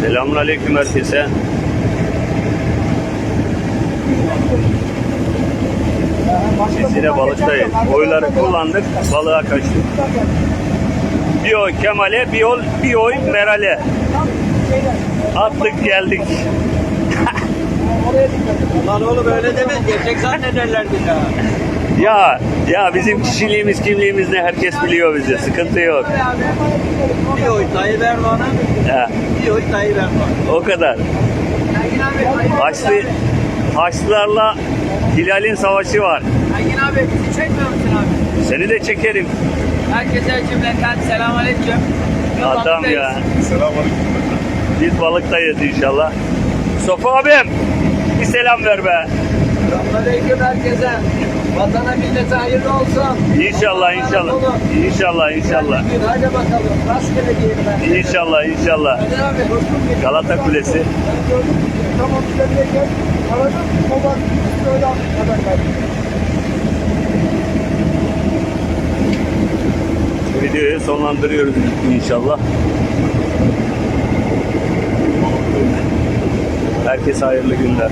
Selamun aleyküm herkese. Biz yine balıktayız. Oyları kullandık, balığa kaçtık. Bir oy Kemal'e, bir oy, bir oy Meral'e. Attık geldik. Lan oğlum öyle deme. Gerçek zannederler bir daha. Ya, ya bizim kişiliğimiz, kimliğimiz ne herkes biliyor bizi. Sıkıntı yok. Bir oy Tayyip Erdoğan'a, Ya, bir oy Tayyip Erdoğan. o kadar. Haçlı, Haçlılarla Hilal'in savaşı var. Engin abi bizi çekmiyor musun abi? Seni de çekerim. Herkese cümleten selamünaleyküm. Adam ya. Biz balıktayız inşallah. Sofu abim bir selam ver be. Selamünaleyküm herkese. Vatana millete hayırlı olsun. İnşallah inşallah. İnşallah inşallah. Hadi bakalım. Rastgele diyelim ben. İnşallah inşallah. Hadi abi. Galata Kulesi. Gördüm. Tamam üzerine gel. Aradım. Baba böyle haber verdim. Videoyu sonlandırıyoruz inşallah. Herkese hayırlı günler.